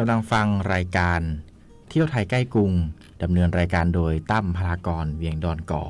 กำลังฟังรายการเที่ยวไทยใกล้กรุงดำเนินรายการโดยตั้มพลากรเวียงดอนก่อ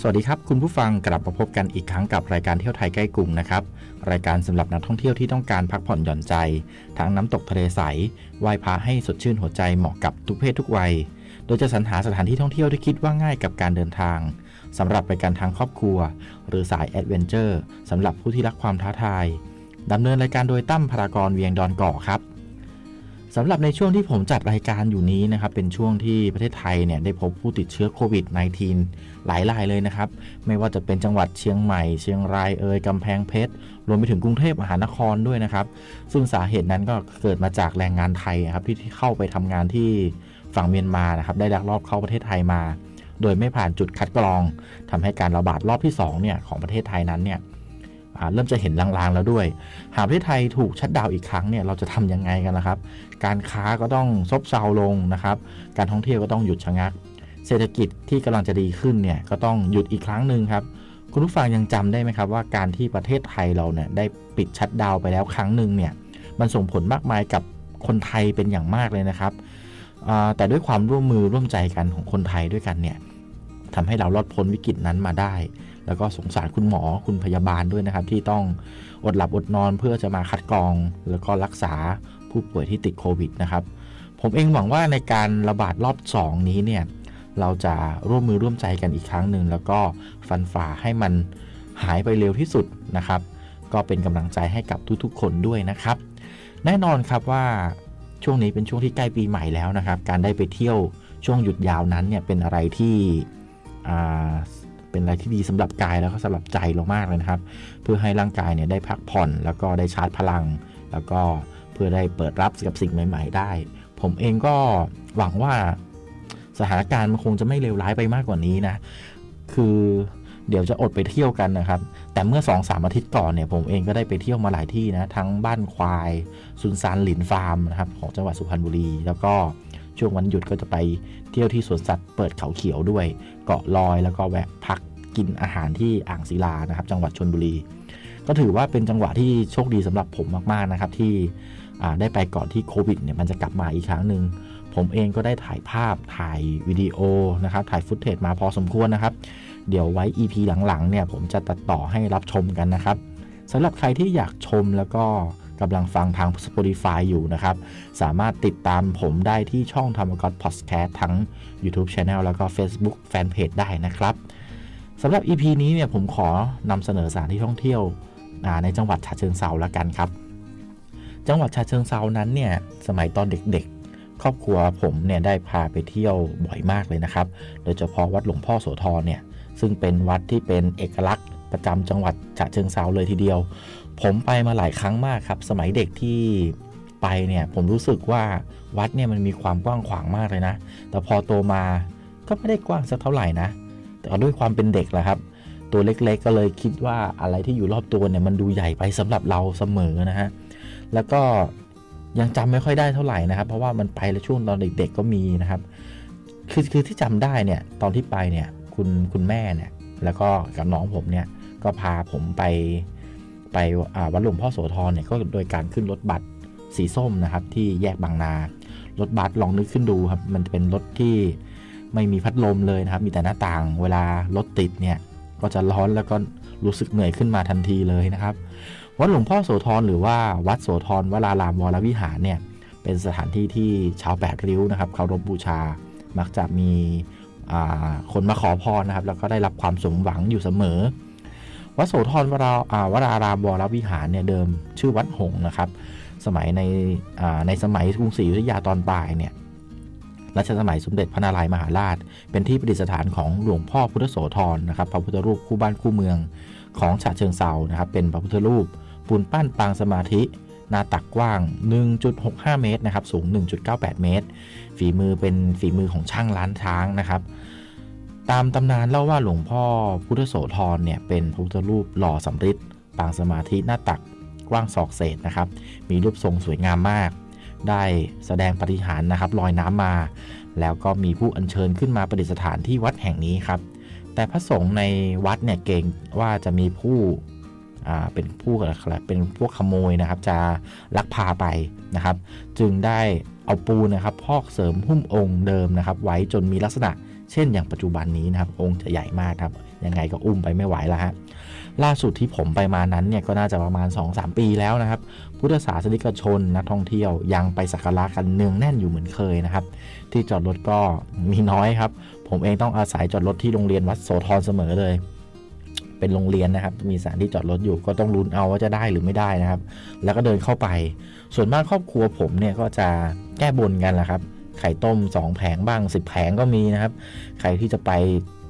สวัสดีครับ คุณผู้ฟังกลับมาพบกันอีกครั้งกับรายการเที่ยวไทยใกล้กรุงนะครับ รายการสำหรับนักท่องเที่ยวที่ต้องการพักผ่อนหย่อนใจ ทั้งน้ำตกทะเลใสไหว้พระให้สดชื่นหัวใจเหมาะกับทุกเพศทุกวัย โดยจะสรรหาสถานที่ท่องเที่ยวที่คิดว่าง่ายกับการเดินทาง สำหรับไปการทางครอบครัว หรือสายแอดเวนเจอร์สำหรับผู้ที่รักความท้าทายดำเนินรายการโดยตั้มพารากรเวียงดอนก่อครับสำหรับในช่วงที่ผมจัดรายการอยู่นี้นะครับ เป็นช่วงที่ประเทศไทยเนี่ยได้พบผู้ติดเชื้อโควิด -19 หลายรายเลยนะครับ ไม่ว่าจะเป็นจังหวัดเชียงใหม่ เชียงรายเอ่ยกำแพงเพชรรวมไปถึงกรุงเทพมหานครด้วยนะครับ ซึ่งสาเหตุนั้นก็เกิดมาจากแรงงานไทยครับที่เข้าไปทำงานที่ฝั่งเมียนมานะครับ ได้ลักลอบเข้าประเทศไทยมา โดยไม่ผ่านจุดคัดกรองทำให้การระบาดรอบที่2เนี่ยของประเทศไทยนั้นเนี่ยเริ่มจะเห็นลางๆแล้วด้วย หากประเทศไทยถูกชัดดาวอีกครั้งเนี่ยเราจะทำยังไงกันนะครับ การค้าก็ต้องซบเซาลงนะครับ การท่องเที่ยวก็ต้องหยุดชะงัก เศรษฐกิจที่กำลังจะดีขึ้นเนี่ยก็ต้องหยุดอีกครั้งหนึ่งครับ คุณผู้ฟังยังจำได้ไหมครับว่าการที่ประเทศไทยเราเนี่ยได้ปิดชัดดาวไปแล้วครั้งหนึ่งเนี่ยมันส่งผลมากมายกับคนไทยเป็นอย่างมากเลยนะครับแต่ด้วยความร่วมมือร่วมใจกันของคนไทยด้วยกันเนี่ย ทำให้เรารอดพ้นวิกฤตนั้นมาได้ แล้วก็สงสารคุณหมอคุณพยาบาลด้วยนะครับ ที่ต้องอดหลับอดนอนเพื่อจะมาคัดกรอง แล้วก็รักษาผู้ป่วยที่ติดโควิดนะครับ ผมเองหวังว่าในการระบาดรอบ 2 นี้เนี่ยเราจะร่วมมือร่วมใจกันอีกครั้งหนึ่งแล้วก็ฟันฝ่าให้มันหายไปเร็วที่สุดนะครับ ก็เป็นกำลังใจให้กับทุกๆ คนด้วยนะครับ แน่นอนครับว่าช่วงนี้เป็นช่วงที่ใกล้ปีใหม่แล้วนะครับ การได้ไปเที่ยวช่วงหยุดยาวนั้นเนี่ยเป็นอะไรที่ เป็นอะไรที่ดีสำหรับกายแล้วก็สำหรับใจเรามากเลยนะครับ เพื่อให้ร่างกายเนี่ยได้พักผ่อน แล้วก็ได้ชาร์จพลัง แล้วก็เพื่อได้เปิดรับกับสิ่งใหม่ ๆ ได้ ผมเองก็หวังว่าสถานการณ์มันคงจะไม่เลวร้ายไปมากกว่านี้นะ คือเดี๋ยวจะอดไปเที่ยวกันนะครับ แต่เมื่อ2อสามอาทิตย์ก่อนเนี่ยผมเองก็ได้ไปเที่ยวมาหลายที่นะ ทั้งบ้านควาย ซุนซานหลินฟาร์มนะครับของจังหวัดสุพรรณบุรี แล้วก็ ช่วงวันหยุดก็จะไปเที่ยวที่สวนสัตว์เปิดเขาเขียวด้วย เกาะลอยแล้วก็แวะพักกินอาหารที่อ่างศิลานะครับ จังหวัดชนบุรี ก็ถือว่าเป็นจังหวะที่โชคดีสำหรับผมมากๆนะครับ ที่ได้ไปก่อนที่โควิดเนี่ยมันจะกลับมาอีกครั้งหนึ่งผมเองก็ได้ถ่ายภาพถ่ายวิดีโอนะครับ ถ่ายฟุตเทจมาพอสมควรนะครับ เดี๋ยวไว้ EP หลังๆเนี่ยผมจะตัดต่อให้รับชมกันนะครับสำหรับใครที่อยากชมแล้วก็ กำลังฟังทาง Spotify อยู่นะครับ สามารถติดตามผมได้ที่ช่องธรรมกรพอดแคสต์ทั้ง YouTube Channel แล้วก็ Facebook Fanpage ได้นะครับสำหรับ EP นี้เนี่ยผมขอนำเสนอสถานที่ท่องเที่ยวในจังหวัดฉะเชิงเซาแล้วกันครับ จังหวัดฉะเชิงเซานั้นเนี่ยสมัยตอนเด็กๆ ครอบครัวผมเนี่ยได้พาไปเที่ยวบ่อยมากเลยนะครับ โดยเฉพาะวัดหลวงพ่อโสธรเนี่ยซึ่งเป็นวัดที่เป็นเอกลักษณ์ประจำจังหวัดฉะเชิงเซาเลยทีเดียว ผมไปมาหลายครั้งมากครับ สมัยเด็กที่ไปเนี่ยผมรู้สึกว่าวัดเนี่ยมันมีความกว้างขวางมากเลยนะ แต่พอโตมาก็ไม่ได้กว้างสักเท่าไหร่นะ แต่ด้วยความเป็นเด็กแหละครับ ตัวเล็กๆก็เลยคิดว่าอะไรที่อยู่รอบตัวเนี่ยมันดูใหญ่ไปสำหรับเราเสมอนะฮะ แล้วก็ยังจำไม่ค่อยได้เท่าไหร่นะครับ เพราะว่ามันไปแล้วช่วงตอนเด็กๆก็มีนะครับ คือคือที่จำได้เนี่ยตอนที่ไปเนี่ยคุณคุณแม่เนี่ยแล้วก็กับน้องผมเนี่ยก็พาผมไป ไปวัดหลวงพ่อโสธรเนี่ยก็โดยการขึ้นรถบัสสีส้มนะครับ ที่แยกบางนารถบัสลองนึกขึ้นดูครับ มันเป็นรถที่ไม่มีพัดลมเลยนะครับ มีแต่หน้าต่างเวลารถติดเนี่ยก็จะร้อนแล้วก็รู้สึกเหนื่อยขึ้นมาทันทีเลยนะครับ วัดหลวงพ่อโสธรหรือว่าวัดโสธรวรารามวรวิหารเนี่ยเป็นสถานที่ที่ชาวแปดริ้วนะครับเคารพบูชา มักจะมีคนมาขอพรนะครับ แล้วก็ได้รับความสมหวังอยู่เสมอ วัดโสธรวราวรารามวรวิหารเนี่ยเดิมชื่อวัดหงนะครับ สมัยในในสมัยกรุงศรีอยุธยาตอนปลายเนี่ยรัชสมัยสมเด็จพระนารายมหาราช เป็นที่ประดิษฐานของหลวงพ่อพุทธโสธรนะครับพระพุทธรูปคู่บ้านคู่เมืองของฉะเชิงเซานะครับ เป็นพระพุทธรูปปูนปั้นปางสมาธิหน้าตักกว้าง 1.65 เมตรนะครับ สูง 1.98 เมตร ฝีมือเป็นฝีมือของช่างล้านช้างนะครับ ตามตำนานเล่าว่าหลวงพ่อพุทธโสธรเนี่ยเป็นพระพุทธรูปหล่อสำริดปางสมาธิหน้าตักกว้างศอกเศษนะครับ มีรูปทรงสวยงามมาก ได้แสดงปฏิหารนะครับลอยน้ำมา แล้วก็มีผู้อัญเชิญขึ้นมาประดิษฐานที่วัดแห่งนี้ครับ แต่พระสงฆ์ในวัดเนี่ยเก่งว่าจะมีผู้เป็นผู้อะไรเป็นพวกขโมยนะครับ จะลักพาไปนะครับ จึงได้เอาปูนะครับพอกเสริมหุ้มองค์เดิมนะครับ ไว้จนมีลักษณะ เช่นอย่างปัจจุบันนี้นะครับองค์จะใหญ่มากครับยังไงก็อุ้มไปไม่ไหวแล้วฮะล่าสุดที่ผมไปมานั้นเนี่ยก็น่าจะประมาณ 2-3 ปีแล้วนะครับ พุทธศาสนิกชนนักท่องเที่ยวยังไปสักการะกันเนืองแน่นอยู่เหมือนเคยนะครับ ที่จอดรถก็มีน้อยครับ ผมเองต้องอาศัยจอดรถที่โรงเรียนวัดโสธรเสมอเลย เป็นโรงเรียนนะครับ มีสถานที่จอดรถอยู่ก็ต้องลุ้นเอาว่าจะได้หรือไม่ได้นะครับ แล้วก็เดินเข้าไป ส่วนมากครอบครัวผมเนี่ยก็จะแก้บนกันแหละครับ ไข่ต้ม 2 แผงบ้าง 10 แผงก็มีนะครับ ใครที่จะไป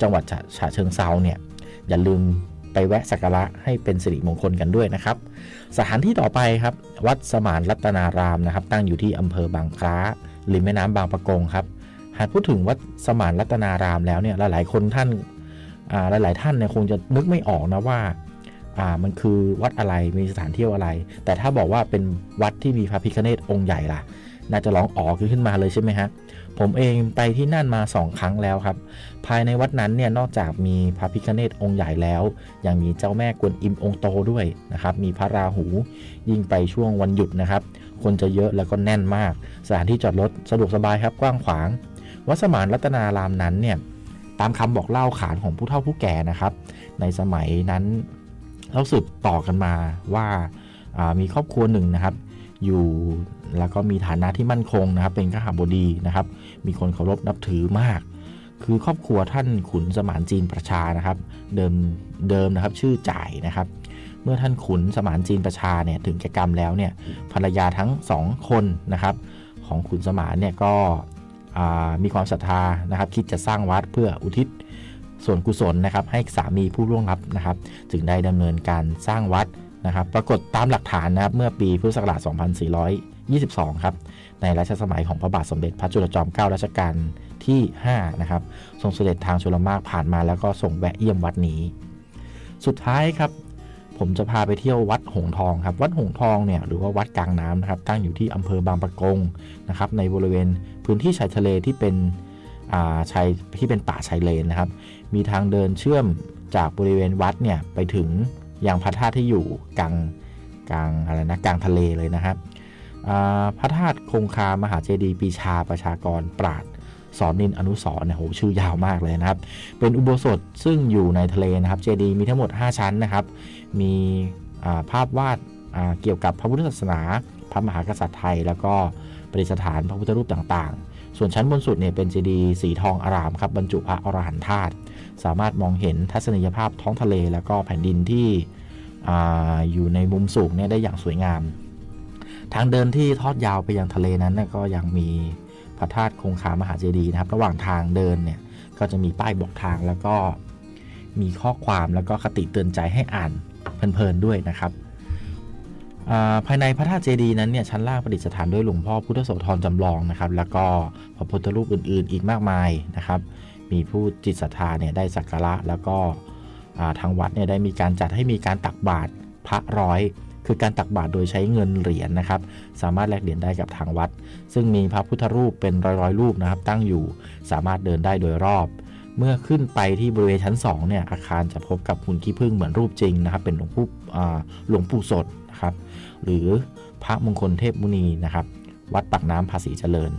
จังหวัดฉะฉะเชิงเซาเนี่ยอย่าลืมไปแวะสักการะให้เป็นสิริมงคลกันด้วยนะครับ สถานที่ต่อไปครับ วัดสมานรัตนารามนะครับ ตั้งอยู่ที่อำเภอบางคล้าริมแม่น้ำบางปะกงครับหากพูดถึงวัดสมานรัตนารามแล้วเนี่ยหลายๆคนท่านอ่าหลายๆท่านเนี่ยคงจะนึกไม่ออกนะว่าามันคือวัดอะไรมีสถานที่อะไร แต่ถ้าบอกว่าเป็นวัดที่มีพระพิฆเนศองค์ใหญ่ล่ะ น่าจะร้องอ๋อขึ้นมาเลยใช่ไหมฮะ ผมเองไปที่นั่นมา 2 ครั้งแล้วครับ ภายในวัดนั้นเนี่ยนอกจากมีพระพิฆเนศองค์ใหญ่แล้ว ยังมีเจ้าแม่กวนอิมองค์โตด้วยนะครับ มีพระราหูยิ่งไปช่วงวันหยุดนะครับ คนจะเยอะแล้วก็แน่นมาก สถานที่จอดรถสะดวกสบายครับกว้างขวาง วัดสมานรัตนารามนั้นเนี่ยตามคำบอกเล่าขานของผู้เฒ่าผู้แก่นะครับ ในสมัยนั้นเล่าสืบต่อกันมาว่ามีครอบครัวหนึ่งนะครับ อยู่แล้วก็มีฐานะที่มั่นคงนะครับ เป็นข้าบดีนะครับ มีคนเคารพนับถือมาก คือครอบครัวท่านขุนสมานจีนประชานะครับ เดิมเดิมนะครับชื่อจ่ายนะครับ เมื่อท่านขุนสมานจีนประชาเนี่ยถึงแก่กรรมแล้วเนี่ยภรรยาทั้งสองคนนะครับ ของขุนสมานเนี่ยก็มีความศรัทธานะครับ คิดจะสร้างวัดเพื่ออุทิศส่วนกุศลนะครับ ให้สามีผู้ล่วงลับนะครับ จึงได้ดำเนินการสร้างวัด นะครับปรากฏตามหลักฐานนะครับเมื่อปีพุทธศักราช 2422 ครับ ในรัชสมัยของพระบาทสมเด็จพระจุลจอมเกล้ารัชกาลที่ 5 นะครับทรงเสด็จทางชลมารผ่านมาแล้วก็ส่งแวะเยี่ยมวัดนี้ สุดท้ายครับ ผมจะพาไปเที่ยววัดหงทองครับ วัดหงทองเนี่ยหรือว่าวัดกลางน้ำนะครับตั้งอยู่ที่อำเภอบางปะกงนะครับในบริเวณพื้นที่ชายทะเลที่เป็นาชายที่เป็นป่าชายเลนนะครับ มีทางเดินเชื่อมจากบริเวณวัดเนี่ยไปถึง อยังพระธาตุที่อยู่กลางกลางอะไรนะกลางทะเลเลยนะครับพระธาตุคงคามหาเจดีย์ปีชาประชากรปราดสอนนินอนุสรเนี่ยโหชื่อยาวมากเลยนะครับ เป็นอุโบสถซึ่งอยู่ในทะเลนะครับ เจดีย์มีทั้งหมด 5 ชั้นนะครับ มีาภาพวาดาเกี่ยวกับพระพุทธศาสนา พระมหากษัตริย์ไทย แล้วก็ประดิษฐานพระพุทธรูปต่างๆ ส่วนชั้นบนสุดเนี่ยเป็นเจดีย์สีทองอารามครับบรรจุพระอรหันตธาตุสามารถมองเห็นทัศนียภาพท้องทะเล แล้วก็แผ่นดินที่ออยู่ในมุมสูงเนี่ยได้อย่างสวยงาม ทางเดินที่ทอดยาวไปยังทะเลนั้นก็ยังมีพระธาตุคงคามหาเจดีย์นะครับ ระหว่างทางเดินเนี่ยก็จะมีป้ายบอกทางแล้วก็มีข้อความแล้วก็คติเตือนใจให้อ่านเพลินๆด้วยนะครับ ภายในพระธาตุเจดีย์นั้นเนี่ยชั้นล่างประดิษฐานด้วยหลวงพ่อพุทธโสธรจำลองนะครับ แล้วก็พระพุทธรูปอื่นๆ อีกมากมายนะครับ มีผู้จิตศรัทธาเนี่ยได้สักการะแล้วก็ทางวัดเนี่ยได้มีการจัดให้มีการตักบาตรพระร้อยคือการตักบาตรโดยใช้เงินเหรียญนะครับ สามารถแลกเหรียญได้กับทางวัด ซึ่งมีพระพุทธรูปเป็นร้อยๆรูปนะครับ ตั้งอยู่สามารถเดินได้โดยรอบ เมื่อขึ้นไปที่บริเวณชั้น2เนี่ยอาคารจะพบกับหุ่นขี้ผึ้งเหมือนรูปจริงนะครับ เป็นหลวงปู่หลวงปู่สดนะครับ หรือพระมงคลเทพมุนีนะครับ วัดปากน้ำภาษีเจริญ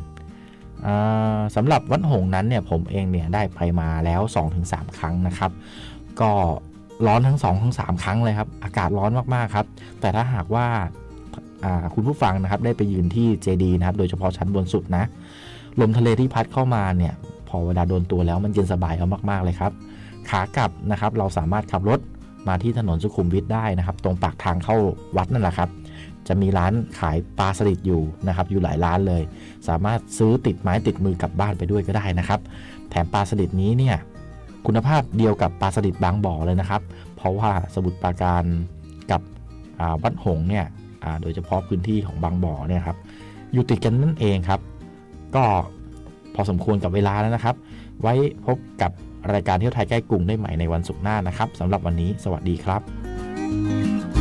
อ่าสำหรับวัดหงนั้นเนี่ยผมเองเนี่ยได้ไปมาแล้ว 2-3 ครั้งนะครับ ก็ร้อนทั้ง 2 ทั้ง 3 ครั้งเลยครับ อากาศร้อนมากๆครับ แต่ถ้าหากว่าคุณผู้ฟังนะครับได้ไปยืนที่เจดีนะครับ โดยเฉพาะชั้นบนสุดนะ ลมทะเลที่พัดเข้ามาเนี่ย พอเวลาโดนตัวแล้วมันเย็นสบายเอามากๆเลยครับ ขากลับนะครับเราสามารถขับรถมาที่ถนนสุขุมวิทได้นะครับ ตรงปากทางเข้าวัดนั่นแหละครับ จะมีร้านขายปลาสลิดอยู่นะครับ อยู่หลายร้านเลย สามารถซื้อติดไม้ติดมือกลับบ้านไปด้วยก็ได้นะครับ แถมปลาสลิดนี้เนี่ยคุณภาพเดียวกับปลาสลิดบางบ่อเลยนะครับ เพราะว่าสมุทรปราการกับวัดหงเนี่ยโดยเฉพาะพื้นที่ของบางบ่อเนี่ยครับอยู่ติดกันนั่นเองครับ ก็ อสมควรกับเวลาแล้วนะครับ ไว้พบกับรายการเที่ยวไทยใกล้กรุงได้ใหม่ในวันศุกร์หน้านะครับสำหรับวันนี้ สวัสดีครับ